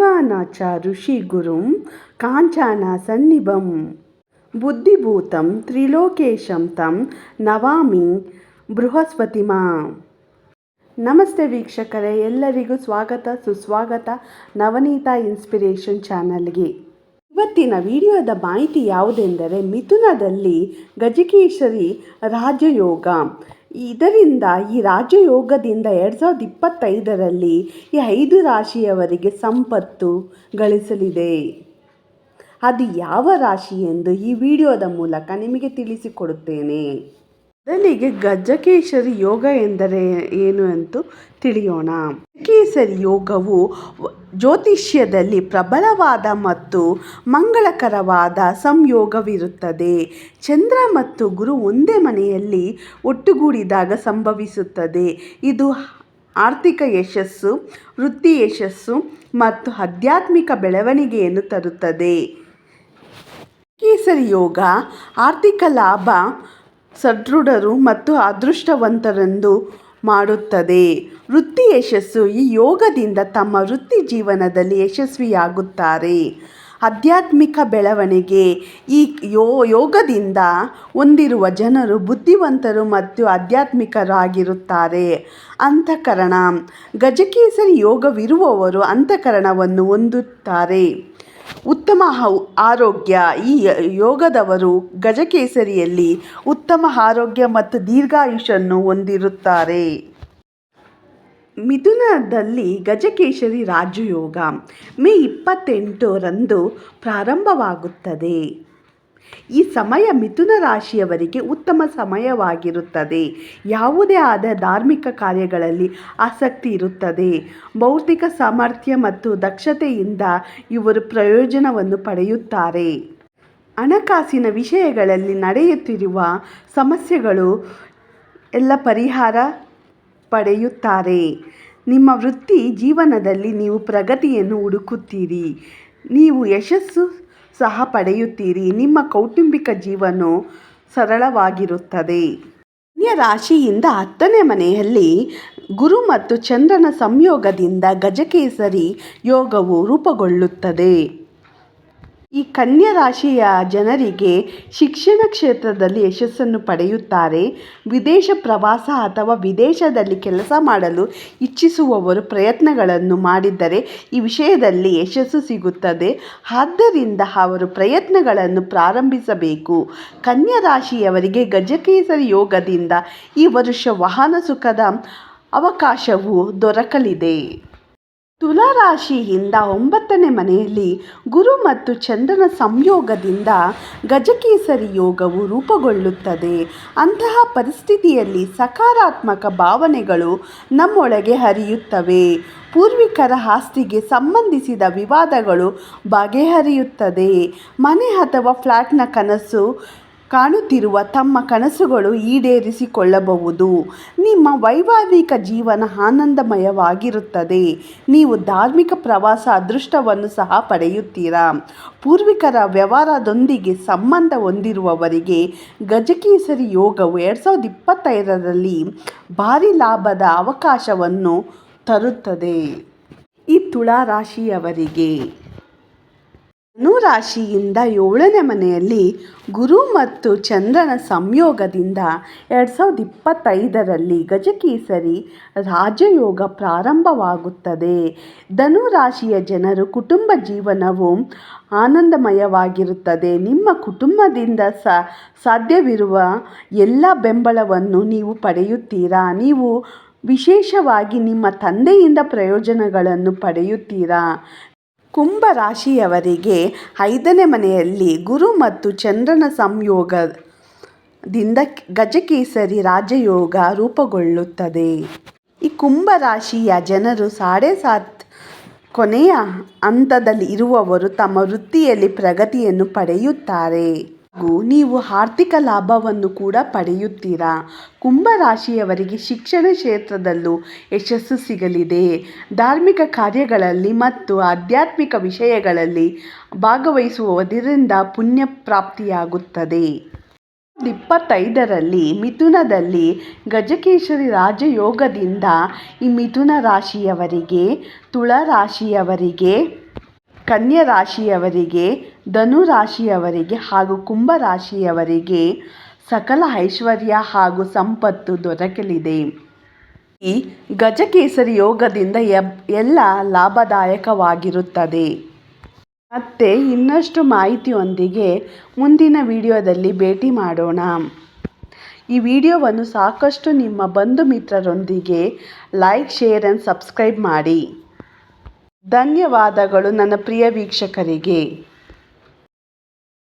ಕೈವಾನ ಗುರುಂ ಕಾಂಚನ ಸನ್ನಿಭಂ ಬುದ್ಧಿಭೂತಂ ತ್ರಿಲೋಕೇಶಂ ತಂ ನವಾಮಿ ಬೃಹಸ್ಪತಿಮ. ನಮಸ್ತೆ ವೀಕ್ಷಕರೇ, ಎಲ್ಲರಿಗೂ ಸ್ವಾಗತ, ಸುಸ್ವಾಗತ, ನವನೀತ ಇನ್ಸ್ಪಿರೇಷನ್ ಚಾನಲ್ಗೆ. ಇವತ್ತಿನ ವಿಡಿಯೋದ ಮಾಹಿತಿ ಯಾವುದೆಂದರೆ, ಮಿಥುನದಲ್ಲಿ ಗಜಕೇಶರಿ ರಾಜಯೋಗ. ಇದರಿಂದ ಈ ರಾಜಯೋಗದಿಂದ ಎರಡು ಸಾವಿರದ ಇಪ್ಪತ್ತೈದರಲ್ಲಿ ಈ ಐದು ರಾಶಿಯವರಿಗೆ ಸಂಪತ್ತು ಗಳಿಸಲಿದೆ. ಅದು ಯಾವ ರಾಶಿ ಎಂದು ಈ ವಿಡಿಯೋದ ಮೂಲಕ ನಿಮಗೆ ತಿಳಿಸಿಕೊಡುತ್ತೇನೆ. ಮೊದಲಿಗೆ ಗಜಕೇಶರಿ ಯೋಗ ಎಂದರೆ ಏನು ಎಂದು ತಿಳಿಯೋಣ. ಗಜಕೇಸರಿ ಯೋಗವು ಜ್ಯೋತಿಷ್ಯದಲ್ಲಿ ಪ್ರಬಲವಾದ ಮತ್ತು ಮಂಗಳಕರವಾದ ಸಂಯೋಗವಿರುತ್ತದೆ. ಚಂದ್ರ ಮತ್ತು ಗುರು ಒಂದೇ ಮನೆಯಲ್ಲಿ ಒಟ್ಟುಗೂಡಿದಾಗ ಸಂಭವಿಸುತ್ತದೆ. ಇದು ಆರ್ಥಿಕ ಯಶಸ್ಸು, ವೃತ್ತಿ ಯಶಸ್ಸು ಮತ್ತು ಆಧ್ಯಾತ್ಮಿಕ ಬೆಳವಣಿಗೆಯನ್ನು ತರುತ್ತದೆ. ಕೇಸರಿ ಯೋಗ ಆರ್ಥಿಕ ಲಾಭ ಸದೃಢರು ಮತ್ತು ಅದೃಷ್ಟವಂತರೆಂದು ಮಾಡುತ್ತದೆ. ವೃತ್ತಿ ಯಶಸ್ಸು ಈ ಯೋಗದಿಂದ ತಮ್ಮ ವೃತ್ತಿ ಜೀವನದಲ್ಲಿ ಯಶಸ್ವಿಯಾಗುತ್ತಾರೆ. ಆಧ್ಯಾತ್ಮಿಕ ಬೆಳವಣಿಗೆ ಈ ಯೋ, ಯೋಗದಿಂದ ಹೊಂದಿರುವ ಜನರು ಬುದ್ಧಿವಂತರು ಮತ್ತು ಆಧ್ಯಾತ್ಮಿಕರಾಗಿರುತ್ತಾರೆ. ಅಂತಃಕರಣ. ಗಜಕೇಸರಿ ಯೋಗವಿರುವವರು ಅಂತಃಕರಣವನ್ನು ಹೊಂದುತ್ತಾರೆ. ಉತ್ತಮ ಆರೋಗ್ಯ. ಈ ಯೋಗದವರು ಗಜಕೇಸರಿಯಲ್ಲಿ ಉತ್ತಮ ಆರೋಗ್ಯ ಮತ್ತು ದೀರ್ಘಾಯುಷನ್ನು ಹೊಂದಿರುತ್ತಾರೆ. ಮಿಥುನದಲ್ಲಿ ಗಜಕೇಸರಿ ರಾಜಯೋಗ ಮೇ ಇಪ್ಪತ್ತೆಂಟರಂದು ಪ್ರಾರಂಭವಾಗುತ್ತದೆ. ಈ ಸಮಯ ಮಿಥುನ ರಾಶಿಯವರಿಗೆ ಉತ್ತಮ ಸಮಯವಾಗಿರುತ್ತದೆ. ಯಾವುದೇ ಆದ ಧಾರ್ಮಿಕ ಕಾರ್ಯಗಳಲ್ಲಿ ಆಸಕ್ತಿ ಇರುತ್ತದೆ. ಭೌತಿಕ ಸಾಮರ್ಥ್ಯ ಮತ್ತು ದಕ್ಷತೆಯಿಂದ ಇವರು ಪ್ರಯೋಜನವನ್ನು ಪಡೆಯುತ್ತಾರೆ. ಹಣಕಾಸಿನ ವಿಷಯಗಳಲ್ಲಿ ನಡೆಯುತ್ತಿರುವ ಸಮಸ್ಯೆಗಳು ಎಲ್ಲ ಪರಿಹಾರ ಪಡೆಯುತ್ತಾರೆ. ನಿಮ್ಮ ವೃತ್ತಿ ಜೀವನದಲ್ಲಿ ನೀವು ಪ್ರಗತಿಯನ್ನು ಹುಡುಕುತ್ತೀರಿ. ನೀವು ಯಶಸ್ಸು ಸಹ ಪಡೆಯುತ್ತೀರಿ. ನಿಮ್ಮ ಕೌಟುಂಬಿಕ ಜೀವನ ಸರಳವಾಗಿರುತ್ತದೆ. ರಾಶಿಯಿಂದ ಹತ್ತನೇ ಮನೆಯಲ್ಲಿ ಗುರು ಮತ್ತು ಚಂದ್ರನ ಸಂಯೋಗದಿಂದ ಗಜಕೇಸರಿ ಯೋಗವು ರೂಪುಗೊಳ್ಳುತ್ತದೆ. ಈ ಕನ್ಯಾ ರಾಶಿಯ ಜನರಿಗೆ ಶಿಕ್ಷಣ ಕ್ಷೇತ್ರದಲ್ಲಿ ಯಶಸ್ಸನ್ನು ಪಡೆಯುತ್ತಾರೆ. ವಿದೇಶ ಪ್ರವಾಸ ಅಥವಾ ವಿದೇಶದಲ್ಲಿ ಕೆಲಸ ಮಾಡಲು ಇಚ್ಛಿಸುವವರು ಪ್ರಯತ್ನಗಳನ್ನು ಮಾಡಿದ್ದರೆ ಈ ವಿಷಯದಲ್ಲಿ ಯಶಸ್ಸು ಸಿಗುತ್ತದೆ. ಆದ್ದರಿಂದ ಅವರು ಪ್ರಯತ್ನಗಳನ್ನು ಪ್ರಾರಂಭಿಸಬೇಕು. ಕನ್ಯಾ ರಾಶಿಯವರಿಗೆ ಗಜಕೇಸರಿ ಯೋಗದಿಂದ ಈ ವರ್ಷ ವಾಹನ ಸುಖದ ಅವಕಾಶವು ದೊರಕಲಿದೆ. ತುಲಾ ರಾಶಿಯಿಂದ ಒಂಬತ್ತನೇ ಮನೆಯಲ್ಲಿ ಗುರು ಮತ್ತು ಚಂದ್ರನ ಸಂಯೋಗದಿಂದ ಗಜಕೇಸರಿ ಯೋಗವು ರೂಪುಗೊಳ್ಳುತ್ತದೆ. ಅಂತಹ ಪರಿಸ್ಥಿತಿಯಲ್ಲಿ ಸಕಾರಾತ್ಮಕ ಭಾವನೆಗಳು ನಮ್ಮೊಳಗೆ ಹರಿಯುತ್ತವೆ. ಪೂರ್ವಿಕರ ಆಸ್ತಿಗೆ ಸಂಬಂಧಿಸಿದ ವಿವಾದಗಳು ಬಗೆಹರಿಯುತ್ತದೆ. ಮನೆ ಅಥವಾ ಫ್ಲ್ಯಾಟ್ನ ಕನಸು ಕಾಣುತ್ತಿರುವ ತಮ್ಮ ಕನಸುಗಳು ಈಡೇರಿಸಿಕೊಳ್ಳಬಹುದು. ನಿಮ್ಮ ವೈವಾಹಿಕ ಜೀವನ ಆನಂದಮಯವಾಗಿರುತ್ತದೆ. ನೀವು ಧಾರ್ಮಿಕ ಪ್ರವಾಸ ಅದೃಷ್ಟವನ್ನು ಸಹ ಪಡೆಯುತ್ತೀರಾ? ಪೂರ್ವಿಕರ ವ್ಯವಹಾರದೊಂದಿಗೆ ಸಂಬಂಧ ಹೊಂದಿರುವವರಿಗೆ ಗಜಕೇಸರಿ ಯೋಗವು ಎರಡು ಸಾವಿರದ ಇಪ್ಪತ್ತೈದರಲ್ಲಿ ಭಾರಿ ಲಾಭದ ಅವಕಾಶವನ್ನು ತರುತ್ತದೆ. ಈ ತುಳಾ ರಾಶಿಯವರಿಗೆ ಧನು ರಾಶಿಯಿಂದ ಏಳನೇ ಮನೆಯಲ್ಲಿ ಗುರು ಮತ್ತು ಚಂದ್ರನ ಸಂಯೋಗದಿಂದ ಎರಡು ಸಾವಿರದ ಇಪ್ಪತ್ತೈದರಲ್ಲಿ ಗಜಕೇಸರಿ ರಾಜಯೋಗ ಪ್ರಾರಂಭವಾಗುತ್ತದೆ. ಧನು ರಾಶಿಯ ಜನರು ಕುಟುಂಬ ಜೀವನವು ಆನಂದಮಯವಾಗಿರುತ್ತದೆ. ನಿಮ್ಮ ಕುಟುಂಬದಿಂದ ಸಾಧ್ಯವಿರುವ ಎಲ್ಲ ಬೆಂಬಲವನ್ನು ನೀವು ಪಡೆಯುತ್ತೀರಾ? ನೀವು ವಿಶೇಷವಾಗಿ ನಿಮ್ಮ ತಂದೆಯಿಂದ ಪ್ರಯೋಜನಗಳನ್ನು ಪಡೆಯುತ್ತೀರಾ? ಕುಂಭ ರಾಶಿಯವರಿಗೆ ಐದನೇ ಮನೆಯಲ್ಲಿ ಗುರು ಮತ್ತು ಚಂದ್ರನ ಸಂಯೋಗದಿಂದ ಗಜಕೇಸರಿ ರಾಜಯೋಗ ರೂಪುಗೊಳ್ಳುತ್ತದೆ. ಈ ಕುಂಭ ರಾಶಿಯ ಜನರು ಸಾಡೆ ಸಾತ್ ಕೊನೆಯ ಹಂತದಲ್ಲಿ ಇರುವವರು ತಮ್ಮ ವೃತ್ತಿಯಲ್ಲಿ ಪ್ರಗತಿಯನ್ನು ಪಡೆಯುತ್ತಾರೆ. ಹಾಗೂ ನೀವು ಆರ್ಥಿಕ ಲಾಭವನ್ನು ಕೂಡ ಪಡೆಯುತ್ತೀರಾ? ಕುಂಭ ರಾಶಿಯವರಿಗೆ ಶಿಕ್ಷಣ ಕ್ಷೇತ್ರದಲ್ಲೂ ಯಶಸ್ಸು ಸಿಗಲಿದೆ. ಧಾರ್ಮಿಕ ಕಾರ್ಯಗಳಲ್ಲಿ ಮತ್ತು ಆಧ್ಯಾತ್ಮಿಕ ವಿಷಯಗಳಲ್ಲಿ ಭಾಗವಹಿಸುವುದರಿಂದ ಪುಣ್ಯ ಪ್ರಾಪ್ತಿಯಾಗುತ್ತದೆ. ಇಪ್ಪತ್ತೈದರಲ್ಲಿ ಮಿಥುನದಲ್ಲಿ ಗಜಕೇಶರಿ ರಾಜಯೋಗದಿಂದ ಈ ಮಿಥುನ ರಾಶಿಯವರಿಗೆ ತುಳ ರಾಶಿಯವರಿಗೆ ಕನ್ಯಾ ರಾಶಿಯವರಿಗೆ ಧನು ರಾಶಿಯವರಿಗೆ ಹಾಗೂ ಕುಂಭ ರಾಶಿಯವರಿಗೆ ಸಕಲ ಐಶ್ವರ್ಯ ಹಾಗೂ ಸಂಪತ್ತು ದೊರಕಲಿದೆ. ಈ ಗಜಕೇಸರಿ ಯೋಗದಿಂದ ಎಲ್ಲ ಲಾಭದಾಯಕವಾಗಿರುತ್ತದೆ. ಮತ್ತೆ ಇನ್ನಷ್ಟು ಮಾಹಿತಿಯೊಂದಿಗೆ ಮುಂದಿನ ವಿಡಿಯೋದಲ್ಲಿ ಭೇಟಿ ಮಾಡೋಣ. ಈ ವಿಡಿಯೋವನ್ನು ಸಾಕಷ್ಟು ನಿಮ್ಮ ಬಂಧು ಮಿತ್ರರೊಂದಿಗೆ ಲೈಕ್, ಶೇರ್ ಆ್ಯಂಡ್ ಸಬ್ಸ್ಕ್ರೈಬ್ ಮಾಡಿ. ಧನ್ಯವಾದಗಳು ನನ್ನ ಪ್ರಿಯ ವೀಕ್ಷಕರಿಗೆ.